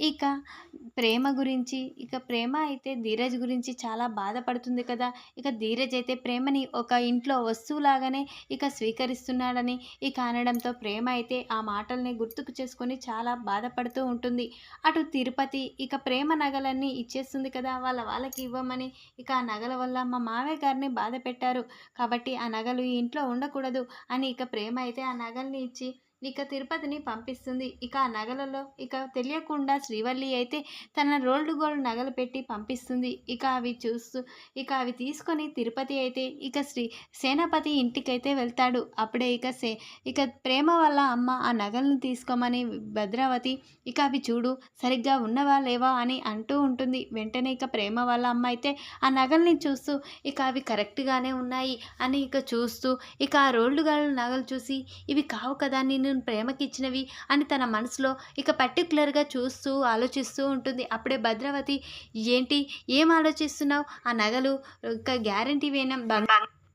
ఇక ప్రేమ గురించి ఇక ప్రేమ అయితే ధీరజ్ గురించి చాలా బాధపడుతుంది కదా. ఇక ధీరజ్ అయితే ప్రేమని ఒక ఇంట్లో వస్తువులాగానే ఇక స్వీకరిస్తున్నాడని ఇక అనడంతో ప్రేమ అయితే ఆ మాటల్ని గుర్తుకు చేసుకొని చాలా బాధపడుతూ ఉంటుంది. అటు తిరుపతి ఇక ప్రేమ నగలన్నీ ఇచ్చేస్తుంది కదా వాళ్ళ వాళ్ళకి ఇవ్వమని ఇక ఆ నగల వల్ల మా మావయ్య గారిని బాధ పెట్టారు. కాబట్టి ఆ నగలు ఈ ఇంట్లో ఉండకూడదు అని ఇక ప్రేమ అయితే ఆ నగల్ని ఇచ్చి ఇక తిరుపతిని పంపిస్తుంది. ఇక ఆ నగలలో ఇక తెలియకుండా శ్రీవల్లి అయితే తన రోల్డ్ గోల్డ్ నగలు పెట్టి పంపిస్తుంది. ఇక అవి చూస్తూ ఇక అవి తీసుకొని తిరుపతి అయితే ఇక శ్రీ సేనాపతి ఇంటికైతే వెళ్తాడు. అప్పుడే ఇక సే ఇక ప్రేమ వల్ల అమ్మ ఆ నగలను తీసుకోమని భద్రావతి ఇక అవి చూడు సరిగ్గా ఉన్నవా లేవా అని అంటూ ఉంటుంది. వెంటనే ఇక ప్రేమ వాళ్ళ అమ్మ అయితే ఆ నగల్ని చూస్తూ ఇక అవి కరెక్ట్గానే ఉన్నాయి అని ఇక చూస్తూ ఇక ఆ రోల్డ్ గోల్డ్ నగలు చూసి ఇవి కావు కదా నేను నేను ఇచ్చినవి అని తన మనసులో ఇక పర్టికులర్గా చూస్తూ ఆలోచిస్తూ ఉంటుంది. అప్పుడే భద్రావతి ఏంటి? ఏం ఆలోచిస్తున్నావు? ఆ నగలు ఇంకా గ్యారంటీ వేనా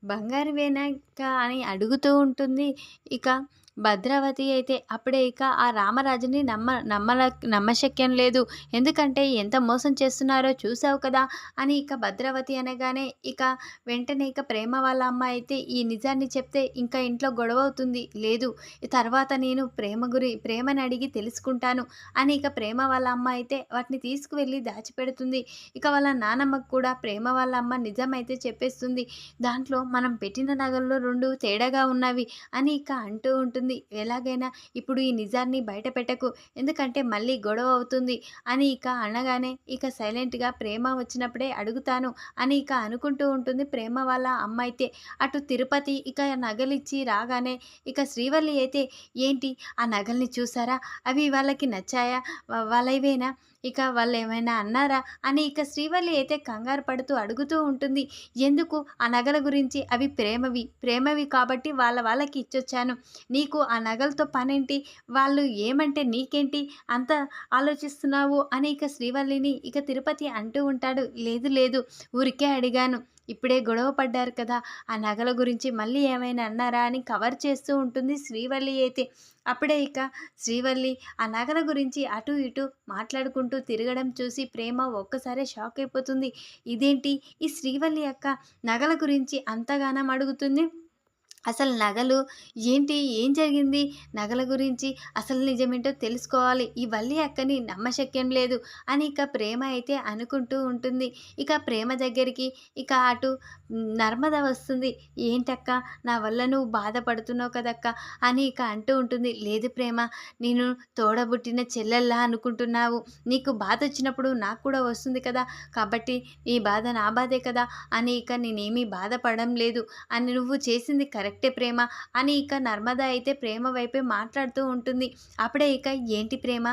బంగారు వేనాక అని అడుగుతూ ఉంటుంది. ఇక భద్రావతి అయితే అప్పుడే ఇక ఆ రామరాజుని నమ్మ నమ్మల నమ్మశక్యం లేదు. ఎందుకంటే ఎంత మోసం చేస్తున్నారో చూసావు కదా అని ఇక భద్రావతి అనగానే ఇక వెంటనే ఇక ప్రేమ వాళ్ళ అమ్మ అయితే ఈ నిజాన్ని చెప్తే ఇంకా ఇంట్లో గొడవ అవుతుంది. లేదు తర్వాత నేను ప్రేమ గురి ప్రేమని అడిగి తెలుసుకుంటాను అని ఇక ప్రేమ వాళ్ళ అమ్మ అయితే వాటిని తీసుకువెళ్ళి దాచిపెడుతుంది. ఇక వాళ్ళ నానమ్మకు కూడా ప్రేమ వాళ్ళ అమ్మ నిజమైతే చెప్పేస్తుంది. దాంట్లో మనం పెట్టిన నగల్లో రెండు తేడాగా ఉన్నవి అని ఇక అంటూ ఉంటుంది. ఎలాగైనా ఇప్పుడు ఈ నిజాన్ని బయట పెట్టకు. ఎందుకంటే మళ్ళీ గొడవ అవుతుంది. అని ఇక అనగానే ఇక సైలెంట్గా ప్రేమ వచ్చినప్పుడే అడుగుతాను అని ఇక అనుకుంటూ ఉంటుంది ప్రేమ వాళ్ళ అమ్మ అయితే. అటు తిరుపతి ఇక నగలిచ్చి రాగానే ఇక శ్రీవల్లి అయితే ఏంటి? ఆ నగల్ని చూసారా? అవి వాళ్ళకి నచ్చాయా? వాళ్ళవేనా? ఇక వాళ్ళు ఏమైనా అన్నారా అని ఇక శ్రీవల్లి అయితే కంగారు పడుతూ అడుగుతూ ఉంటుంది. ఎందుకు? ఆ నగల గురించి అవి ప్రేమవి ప్రేమవి కాబట్టి వాళ్ళ వాళ్ళకి ఇచ్చొచ్చాను. నీకు ఆ నగలతో పనేంటి? వాళ్ళు ఏమంటే నీకేంటి? అంత ఆలోచిస్తున్నావు అని ఇక శ్రీవల్లిని ఇక తిరుపతి అంటూ ఉంటాడు. లేదు లేదు ఊరికే అడిగాను. ఇప్పుడే గొడవ పడ్డారు కదా! ఆ నగల గురించి మళ్ళీ ఏమైనా అన్నారా అని కవర్ చేస్తూ ఉంటుంది శ్రీవల్లి అయితే. అప్పుడే ఇక శ్రీవల్లి ఆ నగల గురించి అటు ఇటు మాట్లాడుకుంటూ తిరగడం చూసి ప్రేమ ఒక్కసారే షాక్ అయిపోతుంది. ఇదేంటి? ఈ శ్రీవల్లి అక్క నగల గురించి అంతగానం అడుగుతుంది. అసలు నగలు ఏంటి? ఏం జరిగింది? నగల గురించి అసలు నిజమేంటో తెలుసుకోవాలి. ఈ వల్లి అక్కని నమ్మశక్యం లేదు అని ఇక ప్రేమ అయితే అనుకుంటూ ఉంటుంది. ఇక ప్రేమ దగ్గరికి ఇక అటు నర్మద వస్తుంది. ఏంటక్క? నా వల్ల నువ్వు బాధపడుతున్నావు కదక్క? అని ఇక అంటూ ఉంటుంది. లేదు ప్రేమ నేను తోడబుట్టిన చెల్లెల్లా అనుకుంటున్నావు. నీకు బాధ వచ్చినప్పుడు నాకు కూడా వస్తుంది కదా. కాబట్టి నీ బాధ నా బాధే కదా అని ఇక నేనేమీ బాధపడడం లేదు అని నువ్వు చేసింది కరెక్ట్. ప్రేమ అని ఇక నర్మద అయితే ప్రేమ వైపే మాట్లాడుతూ ఉంటుంది. అప్పుడే ఇక ఏంటి ప్రేమ?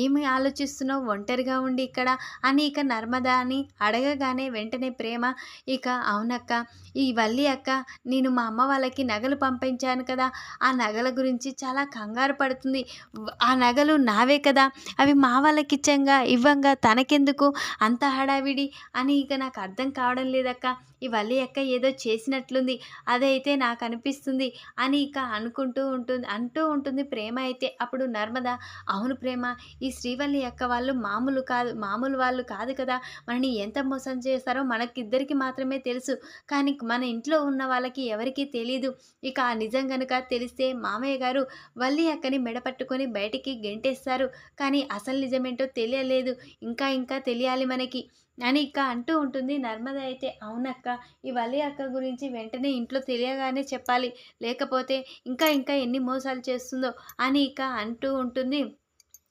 ఏమి ఆలోచిస్తున్నావు? ఒంటరిగా ఉండి ఇక్కడ అని ఇక నర్మద అని అడగగానే వెంటనే ప్రేమ ఇక అవునక్క ఈ వల్లి అక్క నేను మా అమ్మ వాళ్ళకి నగలు పంపించాను కదా ఆ నగల గురించి చాలా కంగారు పడుతుంది. ఆ నగలు నావే కదా అవి మా వాళ్ళకి ఇచ్చంగా ఇవ్వంగా తనకెందుకు అంత హడావిడి అని ఇక నాకు అర్థం కావడం లేదక్క. ఈ వల్లి అక్క ఏదో చేసినట్లుంది అదైతే నాకు అనిపిస్తుంది అని ఇక అనుకుంటూ ఉంటుంది అంటూ ఉంటుంది ప్రేమ అయితే. అప్పుడు నర్మద అవును ప్రేమ ఈ శ్రీవల్లి అక్క వాళ్ళు మామూలు కాదు మామూలు వాళ్ళు కాదు కదా మనని ఎంత మోసం చేస్తారో మనకిద్దరికి మాత్రమే తెలుసు. కానీ మన ఇంట్లో ఉన్న వాళ్ళకి ఎవరికీ తెలియదు ఇక ఆ నిజం కనుక తెలిస్తే మామయ్య గారు వల్లి అక్కని మెడపట్టుకొని బయటికి గెంటేస్తారు. కానీ అసలు నిజమేంటో తెలియలేదు. ఇంకా ఇంకా తెలియాలి మనకి. అని ఇక అంటూ ఉంటుంది. నర్మద అయితే అవునక్క ఈ వల్లి అక్క గురించి వెంటనే ఇంట్లో తెలియగానే చెప్పాలి. లేకపోతే ఇంకా ఇంకా ఎన్ని మోసాలు చేస్తుందో అని ఇక అంటూ ఉంటుంది.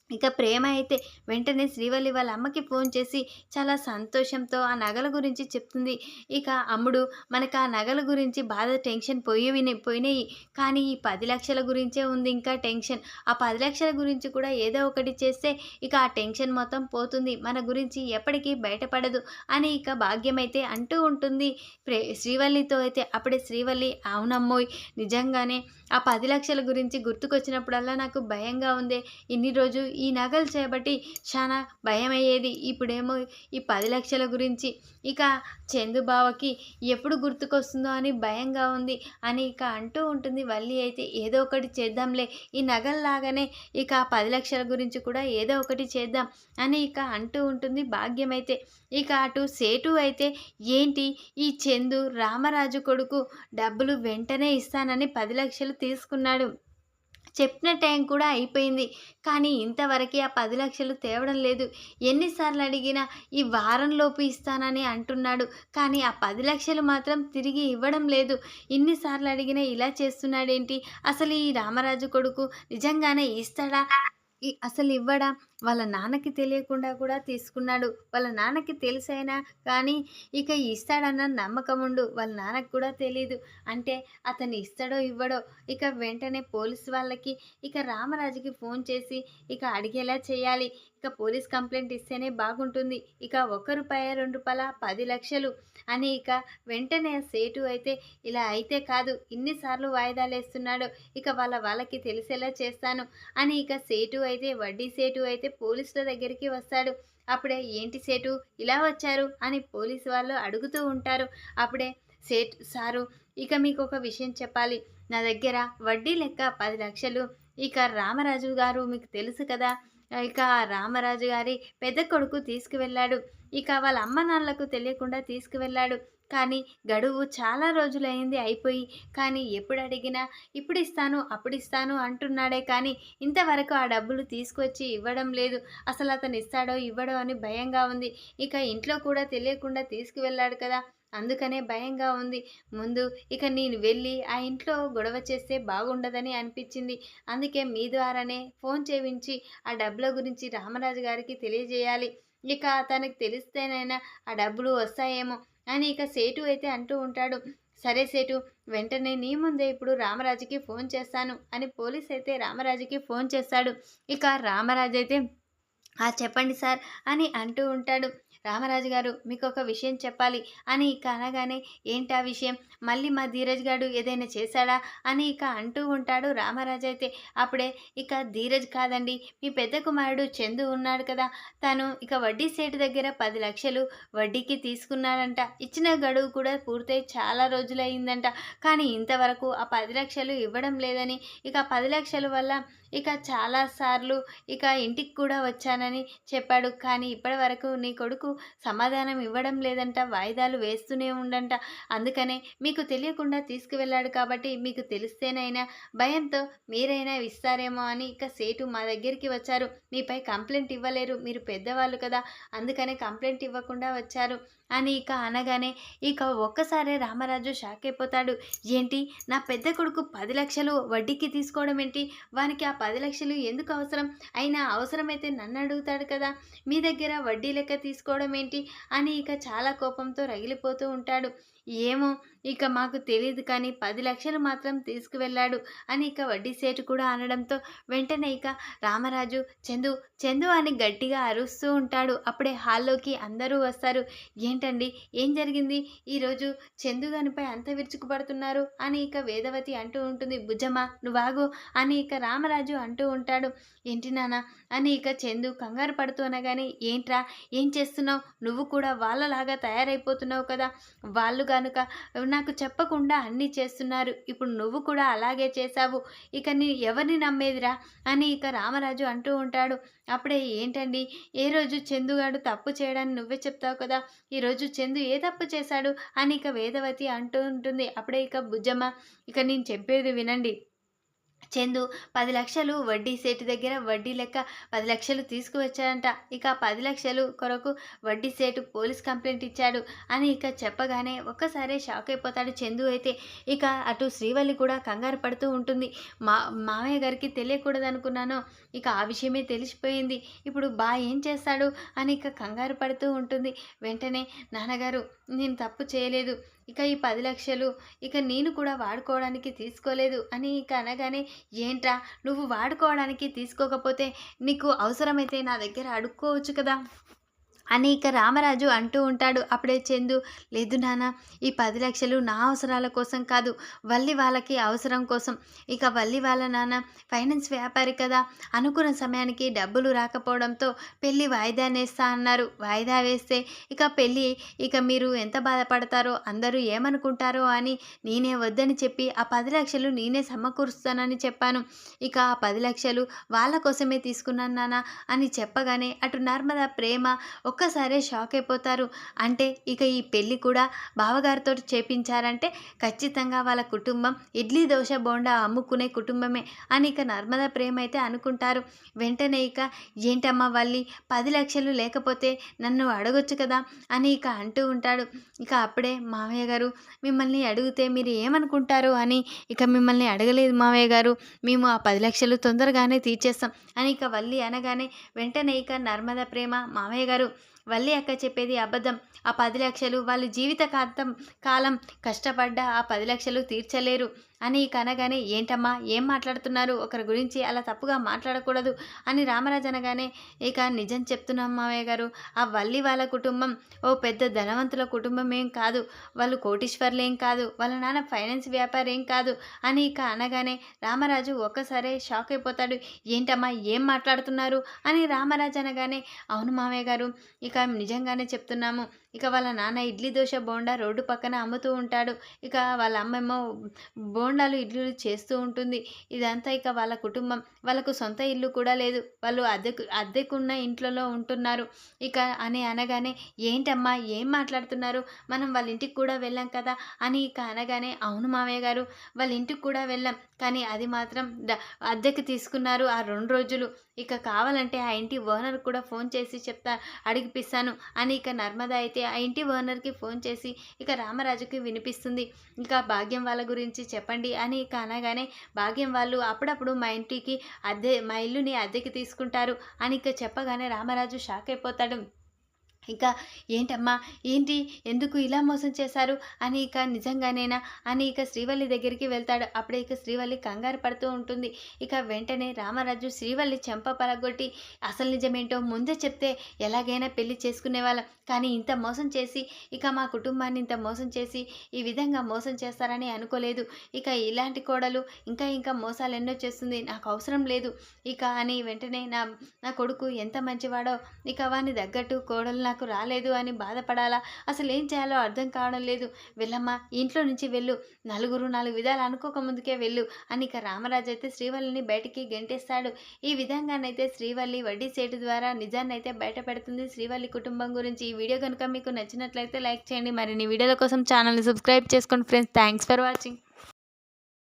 ఇక ప్రేమ అయితే వెంటనే శ్రీవల్లి వాళ్ళ అమ్మకి ఫోన్ చేసి చాలా సంతోషంతో ఆ నగల గురించి చెప్తుంది. ఇక అమ్ముడు మనకు ఆ నగల గురించి బాధ టెన్షన్ పోయి పోయినాయి. కానీ ఈ పది లక్షల గురించే ఉంది ఇంకా టెన్షన్. ఆ పది లక్షల గురించి కూడా ఏదో ఒకటి చేస్తే ఇక ఆ టెన్షన్ మొత్తం పోతుంది. మన గురించి ఎప్పటికీ బయటపడదు అని ఇక భాగ్యం అయితే అంటూ ఉంటుంది. ప్రే శ్రీవల్లితో అయితే అప్పుడే శ్రీవల్లి అవునమ్మోయ్ నిజంగానే ఆ పది లక్షల గురించి గుర్తుకొచ్చినప్పుడల్లా నాకు భయంగా ఉంది. ఇన్ని రోజు ఈ నగలు చేపట్టి చాలా భయమయ్యేది. ఇప్పుడేమో ఈ పది లక్షల గురించి. ఇక చందుబావకి ఎప్పుడు గుర్తుకొస్తుందో అని భయంగా ఉంది. అని ఇక అంటూ ఉంటుంది వల్లి అయితే ఏదో ఒకటి చేద్దాంలే. ఈ నగల్లాగానే ఇక పది లక్షల గురించి కూడా ఏదో ఒకటి చేద్దాం అని ఇక అంటూ ఉంటుంది భాగ్యం అయితే ఇక అటు సేటు అయితే ఏంటి? ఈ చందు రామరాజు కొడుకు డబ్బులు వెంటనే ఇస్తానని పది లక్షలు తీసుకున్నాడు. చెప్పిన టైం కూడా అయిపోయింది. కానీ ఇంతవరకు ఆ పది లక్షలు తేవడం లేదు. ఎన్నిసార్లు అడిగినా ఈ వారంలోపు ఇస్తానని అంటున్నాడు. కానీ ఆ పది లక్షలు మాత్రం తిరిగి ఇవ్వడం లేదు. ఇన్నిసార్లు అడిగినా ఇలా చేస్తున్నాడేంటి? అసలు ఈ రామరాజు కొడుకు నిజంగానే ఇస్తాడా? అసలు ఇవ్వడా? వాళ్ళ నాన్నకి తెలియకుండా కూడా తీసుకున్నాడు. వాళ్ళ నాన్నకి తెలిసైనా కానీ ఇక ఇస్తాడన్న నమ్మకం ఉండు. వాళ్ళ నాన్నకు కూడా తెలియదు అంటే అతను ఇస్తాడో ఇవ్వడో ఇక వెంటనే పోలీస్ వాళ్ళకి ఇక రామరాజుకి ఫోన్ చేసి ఇక అడిగేలా చేయాలి. ఇక పోలీస్ కంప్లైంట్ ఇస్తేనే బాగుంటుంది. ఇక ఒక్క రూపాయ రెండు రూపాయల పది లక్షలు అని ఇక వెంటనే సేటు అయితే ఇలా అయితే కాదు. ఇన్నిసార్లు వాయిదాలు వేస్తున్నాడో. ఇక వాళ్ళ వాళ్ళకి తెలిసేలా చేస్తాను అని ఇక సేటు అయితే వడ్డీ సేటు అయితే పోలీసుల దగ్గరికి వస్తాడు. అప్పుడే ఏంటి సేటు ఇలా వచ్చారు? అని పోలీసు వాళ్ళు అడుగుతూ ఉంటారు. అప్పుడే సేట్ సారు ఇక మీకు ఒక విషయం చెప్పాలి. నా దగ్గర వడ్డీ లెక్క పది లక్షలు. ఇక రామరాజు గారు మీకు తెలుసు కదా ఇక రామరాజు గారి పెద్ద కొడుకు తీసుకువెళ్ళాడు. ఇక వాళ్ళ అమ్మ నాన్నలకు తెలియకుండా తీసుకువెళ్ళాడు. కానీ గడువు చాలా రోజులైంది అయిపోయి కానీ ఎప్పుడు అడిగినా ఇప్పుడు ఇస్తాను అప్పుడు ఇస్తాను అంటున్నాడే కానీ ఇంతవరకు ఆ డబ్బులు తీసుకొచ్చి ఇవ్వడం లేదు. అసలు అతను ఇస్తాడో ఇవ్వడో అని భయంగా ఉంది. ఇక ఇంట్లో కూడా తెలియకుండా తీసుకువెళ్ళాడు కదా అందుకనే భయంగా ఉంది. ముందు ఇక నేను వెళ్ళి ఆ ఇంట్లో గొడవ చేస్తే బాగుండదని అనిపించింది. అందుకే మీ ద్వారానే ఫోన్ చేయించి ఆ డబ్బుల గురించి రామరాజు గారికి తెలియజేయాలి. ఇక తనకు తెలిస్తేనైనా ఆ డబ్బులు వస్తాయేమో. అని ఇక సేటు అయితే అంటూ ఉంటాడు. సరే సేటు వెంటనే నీ ముందే ఇప్పుడు రామరాజుకి ఫోన్ చేస్తాను అని పోలీస్ అయితే రామరాజుకి ఫోన్ చేస్తాడు. ఇక రామరాజు అయితే ఆ చెప్పండి సార్ అని అంటూ ఉంటాడు. రామరాజు గారు మీకు ఒక విషయం చెప్పాలి. అని ఇక అనగానే ఏంటి ఆ విషయం? మళ్ళీ మా ధీరజ్ గారు ఏదైనా చేశాడా? అని ఇక అంటూ ఉంటాడు రామరాజు అయితే. అప్పుడే ఇక ధీరజ్ కాదండి మీ పెద్ద కుమారుడు చందు ఉన్నాడు కదా. తను ఇక వడ్డీ సేటు దగ్గర పది లక్షలు వడ్డీకి తీసుకున్నాడంట. ఇచ్చిన గడువు కూడా పూర్తయి చాలా రోజులయ్యిందంట. కానీ ఇంతవరకు ఆ పది లక్షలు ఇవ్వడం లేదని ఇక పది లక్షల వల్ల ఇక చాలాసార్లు ఇక ఇంటికి కూడా వచ్చానని చెప్పాడు. కానీ ఇప్పటి వరకు నీ కొడుకు సమాధానం ఇవ్వడం లేదంట వాయిదాలు వేస్తూనే ఉండంట. అందుకనే మీకు తెలియకుండా తీసుకువెళ్ళాడు కాబట్టి మీకు తెలిస్తేనైనా భయంతో మీరైనా ఇస్తారేమో అని ఇక సేటు మా దగ్గరికి వచ్చారు. మీపై కంప్లైంట్ ఇవ్వలేరు. మీరు పెద్దవాళ్ళు కదా. అందుకనే కంప్లైంట్ ఇవ్వకుండా వచ్చారు. అని ఇక అనగానే ఇక ఒక్కసారే రామరాజు షాక్ అయిపోతాడు. ఏంటి? నా పెద్ద కొడుకు పది లక్షలు వడ్డీకి తీసుకోవడం ఏంటి? వానికి ఆ పది లక్షలు ఎందుకు అవసరం? అయినా అవసరమైతే నన్ను అడుగుతాడు కదా. మీ దగ్గర వడ్డీ లెక్క తీసుకోవడం ఏంటి? అని ఇక చాలా కోపంతో రగిలిపోతూ ఉంటాడు. ఏమో ఇక మాకు తెలియదు కానీ పది లక్షలు మాత్రం తీసుకువెళ్ళాడు అని ఇక వడ్డీ సేటు కూడా అనడంతో వెంటనే ఇక రామరాజు చందు చందు అని గట్టిగా అరుస్తూ ఉంటాడు. అప్పుడే హాల్లోకి అందరూ వస్తారు. ఏంటండి? ఏం జరిగింది? ఈరోజు చందు గానిపై అంత విరుచుకుపడుతున్నారు అని ఇక వేదవతి అంటూ ఉంటుంది. భుజమా నువ్వాగు అని ఇక రామరాజు అంటూ ఉంటాడు. ఏంటి నాన్న? అని ఇక చందు కంగారు పడుతూ అనగానే ఏంట్రా? ఏం చేస్తున్నావు? నువ్వు కూడా వాళ్ళలాగా తయారైపోతున్నావు కదా. వాళ్ళు కనుక నాకు చెప్పకుండా అన్నీ చేస్తున్నారు. ఇప్పుడు నువ్వు కూడా అలాగే చేశావు. ఇక నీ ఎవరిని నమ్మేదిరా? అని ఇక రామరాజు అంటూ ఉంటాడు. అప్పుడే ఏంటండి? ఏ రోజు చందుగాడు తప్పు చేయడాన్ని నువ్వే చెప్తావు కదా? ఈరోజు చందు ఏ తప్పు చేశాడు? అని ఇక వేదవతి అంటూ ఉంటుంది. అప్పుడే ఇక బుజ్జమ్మ ఇక నేను చెప్పేది వినండి. చందు పది లక్షలు వడ్డీ సేటు దగ్గర వడ్డీ లెక్క పది లక్షలు తీసుకువచ్చాడంట. ఇక పది లక్షలు కొరకు వడ్డీ సేటు పోలీస్ కంప్లైంట్ ఇచ్చాడు అని ఇక చెప్పగానే ఒక్కసారే షాక్ అయిపోతాడు చందు అయితే. ఇక అటు శ్రీవల్లి కూడా కంగారు పడుతూ ఉంటుంది. మా మామయ్య గారికి తెలియకూడదు అనుకున్నాను ఇక ఆ విషయమే తెలిసిపోయింది. ఇప్పుడు బా ఏం చేస్తాడు అని ఇక కంగారు పడుతూ ఉంటుంది. వెంటనే నాన్నగారు నేను తప్పు చేయలేదు. ఇక ఈ పది లక్షలు ఇక నేను కూడా వాడుకోవడానికి తీసుకోలేదు అని ఇక అనగానే ఏంట్రా నువ్వు వాడుకోవడానికి తీసుకోకపోతే నీకు అవసరమైతే నా దగ్గర అడుక్కోవచ్చు కదా? అని ఇక రామరాజు అంటూ ఉంటాడు. అప్పుడే చందు లేదు నాన్న ఈ పది లక్షలు నా అవసరాల కోసం కాదు వల్లి వాళ్ళకి అవసరం కోసం. ఇక వల్లి వాళ్ళ నాన్న ఫైనాన్స్ వ్యాపారి కదా అనుకున్న సమయానికి డబ్బులు రాకపోవడంతో పెళ్ళి వాయిదా నేస్తా అన్నారు. వాయిదా వేస్తే ఇక పెళ్ళి ఇక మీరు ఎంత బాధపడతారో అందరూ ఏమనుకుంటారో అని నేనే వద్దని చెప్పి ఆ పది లక్షలు నేనే సమకూరుస్తానని చెప్పాను. ఇక ఆ పది లక్షలు వాళ్ళ కోసమే తీసుకున్నాను నాన్న అని చెప్పగానే అటు నర్మద ప్రేమ ఒక్కసారే షాక్ అయిపోతారు. అంటే ఇక ఈ పెళ్ళి కూడా బావగారితో చేపించారంటే ఖచ్చితంగా వాళ్ళ కుటుంబం ఇడ్లీ దోశ బోండా అమ్ముకునే కుటుంబమే అని ఇక నర్మదా ప్రేమ అయితే అనుకుంటారు. వెంటనే ఇక ఏంటమ్మా వల్లి పది లక్షలు లేకపోతే నన్ను అడగొచ్చు కదా అని ఇక అంటూ ఉంటాడు. ఇక అప్పుడే మావయ్య గారు మిమ్మల్ని అడిగితే మీరు ఏమనుకుంటారు అని ఇక మిమ్మల్ని అడగలేదు మావయ్య గారు. మేము ఆ పది లక్షలు తొందరగానే తీర్చేస్తాం అని ఇక వల్లి అనగానే వెంటనే ఇక నర్మద ప్రేమ మావయ్య గారు వల్లి అక్క చెప్పేది అబద్ధం. ఆ పది లక్షలు వాళ్ళు జీవితకాంతం కాలం కష్టపడ్డా ఆ పది లక్షలు తీర్చలేరు. అని ఇక అనగానే ఏంటమ్మా? ఏం మాట్లాడుతున్నారు? ఒకరి గురించి అలా తప్పుగా మాట్లాడకూడదు అని రామరాజు అనగానే ఇక నిజం చెప్తున్నా మామయ్య గారు. ఆ వల్లి వాళ్ళ కుటుంబం ఓ పెద్ద ధనవంతుల కుటుంబం ఏం కాదు. వాళ్ళు కోటీశ్వర్లు ఏం కాదు. వాళ్ళ నాన్న ఫైనాన్స్ వ్యాపారం ఏం కాదు అని ఇక అనగానే రామరాజు ఒక్కసారే షాక్ అయిపోతాడు. ఏంటమ్మా? ఏం మాట్లాడుతున్నారు? అని రామరాజు అనగానే అవును మావయ్య గారు. ఇక నిజంగానే చెప్తున్నాము. ఇక వాళ్ళ నాన్న ఇడ్లీ దోశ బోండా రోడ్డు పక్కన అమ్ముతూ ఉంటాడు. ఇక వాళ్ళ అమ్మేమో బోండాలు ఇడ్లీలు చేస్తూ ఉంటుంది. ఇదంతా ఇక వాళ్ళ కుటుంబం. వాళ్ళకు సొంత ఇల్లు కూడా లేదు. వాళ్ళు అద్దెకు అద్దెకున్న ఇంట్లలో ఉంటున్నారు. ఇక అని అనగానే ఏంటమ్మా ఏం మాట్లాడుతున్నారు? మనం వాళ్ళ ఇంటికి కూడా వెళ్ళాం కదా? అని ఇక అనగానే అవును మామయ్య గారు వాళ్ళ ఇంటికి కూడా వెళ్ళాం. కానీ అది మాత్రం అద్దెకి అద్దెకు తీసుకున్నారు ఆ రెండు రోజులు. ఇక కావాలంటే ఆ ఇంటి ఓనర్ కూడా ఫోన్ చేసి చెప్తా అడిగిపిస్తాను అని ఇక నర్మద అయితే ఆ ఇంటి ఓనర్కి ఫోన్ చేసి ఇక రామరాజుకి వినిపిస్తుంది. ఇంకా భాగ్యం వాళ్ళ గురించి చెప్పండి. అని ఇక అనగానే భాగ్యం వాళ్ళు అప్పుడప్పుడు మా ఇంటికి అద్దె మా ఇల్లుని అద్దెకి తీసుకుంటారు అని ఇక చెప్పగానే రామరాజు షాక్ అయిపోతాడు. ఇక ఏంటమ్మా? ఏంటి? ఎందుకు ఇలా మోసం చేశారు? అని ఇక నిజంగానేనా? అని ఇక శ్రీవల్లి దగ్గరికి వెళ్తాడు. అప్పుడే ఇక శ్రీవల్లి కంగారు పడుతూ ఉంటుంది. ఇక వెంటనే రామరాజు శ్రీవల్లి చెంప పలగొట్టి అసలు నిజమేంటో ముందే చెప్తే ఎలాగైనా పెళ్ళి చేసుకునేవాళ్ళం కానీ ఇంత మోసం చేసి ఇక మా కుటుంబాన్ని ఇంత మోసం చేసి ఈ విధంగా మోసం చేస్తారని అనుకోలేదు. ఇక ఇలాంటి కోడలు ఇంకా ఇంకా మోసాలు ఎన్నో చేస్తుంది. నాకు అవసరం లేదు. ఇక అని వెంటనే నా నా కొడుకు ఎంత మంచివాడో? ఇక వాని తగ్గట్టు కోడలు నాకు రాలేదు అని బాధపడాలా? అసలు ఏం చేయాలో అర్థం కావడం లేదు. వెళ్ళమ్మా ఇంట్లో నుంచి వెళ్ళు. నలుగురు నాలుగు విధాలు అనుకోక ముందుకే వెళ్ళు అని ఇక రామరాజు అయితే శ్రీవల్లిని బయటికి గెంటేస్తాడు. ఈ విధంగానైతే శ్రీవల్లి వడ్డీ సేటు ద్వారా నిజాన్ని అయితే బయట పెడుతుంది. శ్రీవల్లి కుటుంబం గురించి ఈ వీడియో కనుక మీకు నచ్చినట్లయితే లైక్ చేయండి. మరిన్ని వీడియోల కోసం ఛానల్ని సబ్స్క్రైబ్ చేసుకోండి ఫ్రెండ్స్. Thanks for watching.